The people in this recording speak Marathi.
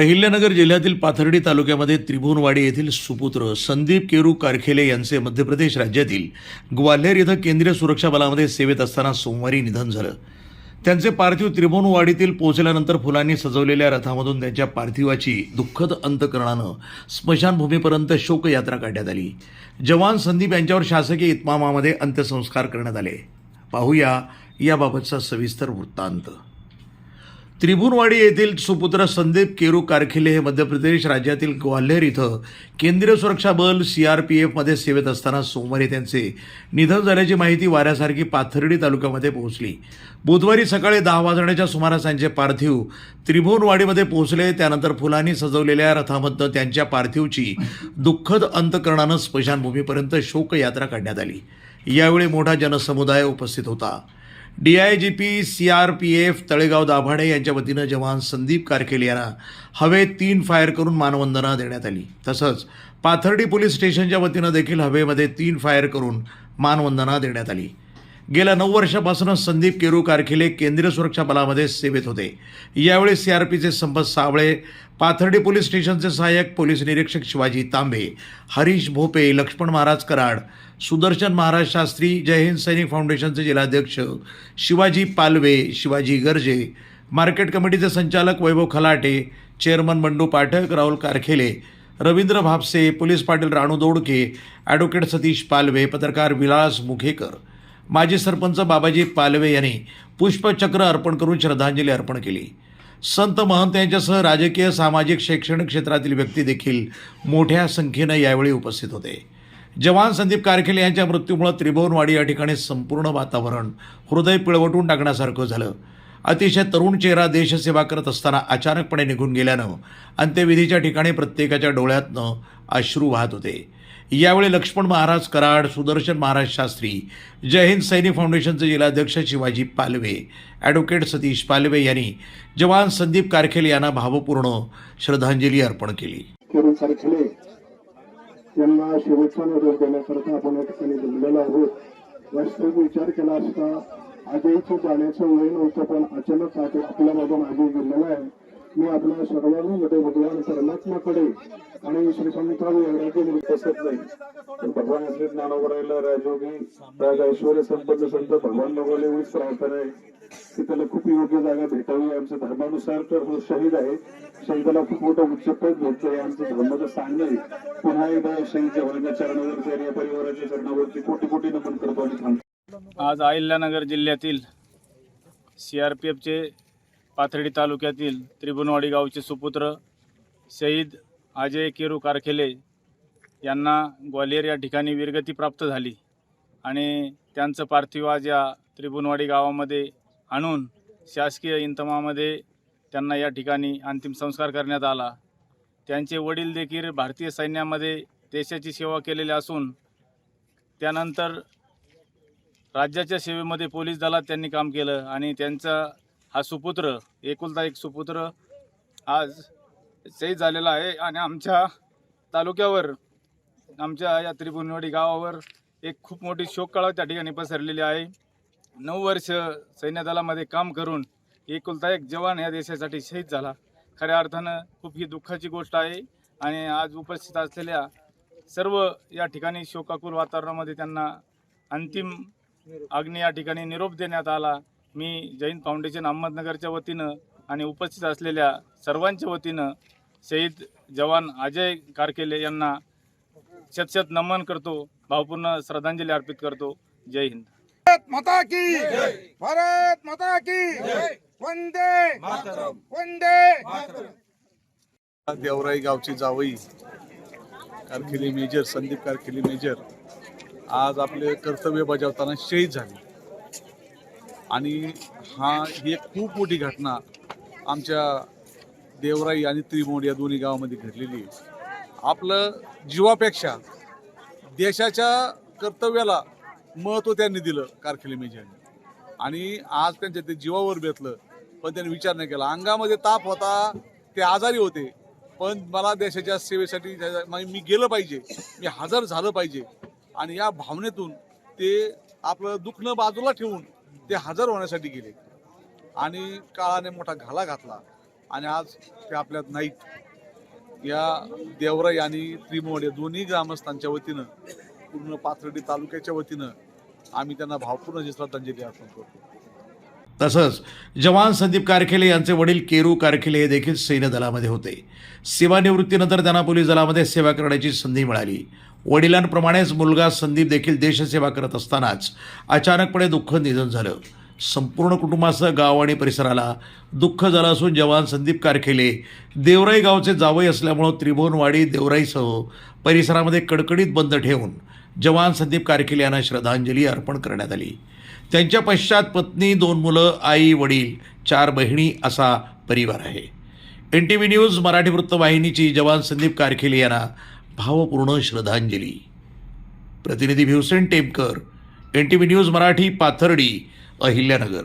अहिल्यानगर जिल्ह्यातील पाथर्डी तालुक्यामध्ये त्रिभुवनवाडी येथील सुपुत्र संदीप केरू कारखेले यांचे मध्य प्रदेश राज्यातील ग्वाल्हेर इथं केंद्रीय सुरक्षा बलामध्ये सेवेत असताना सोमवारी निधन झालं. त्यांचे पार्थिव त्रिभुवनवाडीतील पोहोचल्यानंतर फुलांनी सजवलेल्या रथामधून त्यांच्या पार्थिवाची दुःखद अंतकरणानं स्मशानभूमीपर्यंत शोकयात्रा काढण्यात आली. जवान संदीप यांच्यावर शासकीय इतमामामध्ये अंत्यसंस्कार करण्यात आले. पाहूया याबाबतचा सविस्तर वृत्तांत. त्रिभुवनवाडी येथील सुपुत्र संदीप केरू कारखिले हे मध्य प्रदेश राज्यातील ग्वाल्हेर इथं केंद्रीय सुरक्षा बल सी आर पी एफमध्ये सेवेत असताना सोमवारी त्यांचे निधन झाल्याची माहिती वाऱ्यासारखी पाथर्डी तालुक्यामध्ये पोहोचली. बुधवारी सकाळी दहा वाजण्याच्या सुमारास त्यांचे पार्थिव त्रिभुवनवाडीमध्ये पोहोचले. त्यानंतर फुलांनी सजवलेल्या रथामधनं त्यांच्या पार्थिवची दुःखद अंतकरणानं स्मशानभूमीपर्यंत शोकयात्रा काढण्यात आली. यावेळी मोठा जनसमुदाय उपस्थित होता. D I G P C R P F Talegaon Dabhade यांच्या वतीनं जवान संदीप कारखेल यांना हवेत तीन फायर करून मानवंदना देण्यात आली. तसंच पाथर्डी पोलीस स्टेशनच्या वतीनं देखील हवेमध्ये तीन फायर करून मानवंदना देण्यात आली. गेल्या नऊ वर्षापासून संदीप केरू कारखिले केंद्रीय सुरक्षा बलामध्ये सेवेत होते. यावेळी सीआरपीचे संपत सावळे पाथर्डी पोलीस स्टेशनचे सहाय्यक पोलीस निरीक्षक शिवाजी तांबे हरीश भोपे लक्ष्मण महाराज कराड सुदर्शन महाराज शास्त्री जय हिंद सैनिक फाउंडेशनचे जिल्हाध्यक्ष शिवाजी पालवे शिवाजी गर्जे मार्केट कमिटीचे संचालक Vaibhav Khalate chairman Bandu Pathak Rahul Karkhele Ravindra Bhapse police Patil Ranu Dodke advocate Satish Palwe पत्रकार विलास मुखेकर माजी सरपंच बाबाजी पालवे यांनी पुष्पचक्र अर्पण करून श्रद्धांजली अर्पण केली. संत महंत यांच्यासह राजकीय सामाजिक शैक्षणिक क्षेत्रातील व्यक्ती देखील मोठ्या संख्येनं यावेळी उपस्थित होते. जवान संदीप कारखेल यांच्या मृत्यूमुळे त्रिभुवनवाडी या ठिकाणी संपूर्ण वातावरण हृदय पिळवटून टाकण्यासारखं झालं. अतिशय तरुण चेहरा देशसेवा करत असताना अचानकपणे निघून गेल्यानं अंत्यविधीच्या ठिकाणी प्रत्येकाच्या डोळ्यातनं अश्रू वाहत होते. यावेळी लक्ष्मण महाराज कराड सुदर्शन महाराज शास्त्री जय हिंद सैनिक फाउंडेशनचे जिल्हाध्यक्ष शिवाजी पालवे ॲडव्होकेट सतीश पालवे यांनी जवान संदीप कारखेल यांना भावपूर्ण श्रद्धांजली अर्पण केली. यांना शेवटचा निरोप देण्याकरता आपण या ठिकाणी जमलेलो आहोत. वास्तविक विचार केला असता आजहीचं जाण्याचं वय नव्हतं पण अचानक आप- आपल्यामधून आधी गेलेला आहे. मी आपल्या सर्वांमध्ये भगवान परमात्माकडे आणि श्री संत वैराग्य बसत नाही. पण भगवान श्री ज्ञानोबरायला राजोगी राज ऐश्वर संपन्न संत भगवान नगोले एवढीच प्रार्थना आहे. की त्याला खूप योग्य जागा भेटावी आमच्या धर्मानुसार तर हो शहीद आहे. शहीदाला खूप मोठं उच्चपद भेटतंय आमचं धर्माचं सांगणं आहे. पुन्हा एकदा शहीद जवानाच्या चरणावरती आणि या परिवाराच्या चरणावरती कोटी कोटी नमन करतो आणि थांबतो आज अहिल्यानगर जिल्ह्यातील सी आर पी एफचे पाथर्डी तालुक्यातील त्रिभुवनवाडी गावचे सुपुत्र शहीद अजय केरू कारखेले यांना ग्वालियर या ठिकाणी वीरगती प्राप्त झाली आणि त्यांचं पार्थिव आज या त्रिभुवनवाडी गावामध्ये आणून शासकीय इंतमामध्ये त्यांना या ठिकाणी अंतिम संस्कार करण्यात आला. त्यांचे वडील देखील भारतीय सैन्यामध्ये देशाची सेवा केलेली असून त्यानंतर राज्याच्या सेवेमध्ये पोलीस दलात त्यांनी काम केलं आणि त्यांचा हा सुपुत्र एकुलता एक सुपुत्र आज शहीद झालेला आहे आणि आमच्या तालुक्यावर आमच्या या त्रिभुवनवाडी गावावर एक खूप मोठी शोककळा त्या ठिकाणी पसरलेली आहे. नऊ वर्ष सैन्य दलामध्ये काम करून एकुलता एक जवान या देशासाठी शहीद झाला. खऱ्या अर्थानं खूप ही दुःखाची गोष्ट आहे आणि आज उपस्थित असलेल्या सर्व या ठिकाणी शोकाकुल वातावरणामध्ये त्यांना अंतिम अग्नी या ठिकाणी निरोप देण्यात आला. मी जैन फाउंडेशन अहमदनगरच्या वतीनं आणि उपस्थित असलेल्या सर्वांच्या वतीनं शहीद जवान अजय कारकेले यांना शतशत नमन करतो भावपूर्ण श्रद्धांजली अर्पित करतो. जय हिंद. भारत माता की भारत माता की वंदे वंदे देवराई गावची जावई कारखिली मेजर संदीप कारखिली मेजर आज आपले कर्तव्य बजावताना शहीद झाले. आणि हा ही एक खूप मोठी घटना आमच्या देवराई आणि त्रिमोड या दोन्ही गावामध्ये घडलेली आहे. आपलं जीवापेक्षा देशाच्या कर्तव्याला महत्त्व त्यांनी दिलं कारखिले मेजरने. आणि आज त्यांच्या ते जीवावर बेतलं पण त्यांनी विचार नाही केला. अंगामध्ये ताप होता ते आजारी होते पण मला देशाच्या सेवेसाठी मी म्हणजे मी गेलं पाहिजे मी हजर झालं पाहिजे. आणि या भावनेतून ते आपलं दुखणं बाजूला ठेवून ते हजर होण्यासाठी गेले. आणि काळाने मोठा घाला घातला. आणि आज ते आपल्यात नाहीत. या देवराई आणि त्रिमोड या दोन्ही ग्रामस्थांच्या वतीनं पूर्ण पाथर्डी तालुक्याच्या वतीनं आम्ही त्यांना भावपूर्ण श्रद्धांजली अर्पण करतो. तसंच जवान संदीप कारखेले यांचे वडील केरू कारखेले हे देखील सैन्य दलामध्ये होते. सेवानिवृत्तीनंतर त्यांना पोलीस दलामध्ये सेवा करण्याची संधी मिळाली. वडिलांप्रमाणेच मुलगा संदीप देखील देशसेवा करत असतानाच अचानकपणे दुःख निधन झालं. संपूर्ण कुटुंबासह गाव आणि परिसराला दुःख झालं असून जवान संदीप कारखेले देवराई गावचे जावई असल्यामुळं त्रिभुवनवाडी देवराईसह परिसरामध्ये कडकडीत बंद ठेवून जवान संदीप कारखेले यांना श्रद्धांजली अर्पण करण्यात आली. त्यांच्या पश्चात पत्नी दोन मुलं आई वडील चार बहिणी असा परिवार आहे. N T V news Marathi वृत्तवाहिनीची जवान संदीप कारखेले यांना भावपूर्ण श्रद्धांजली. प्रतिनिधी Bhivsen Temkar N T V news Marathi Pathardi Ahilyanagar.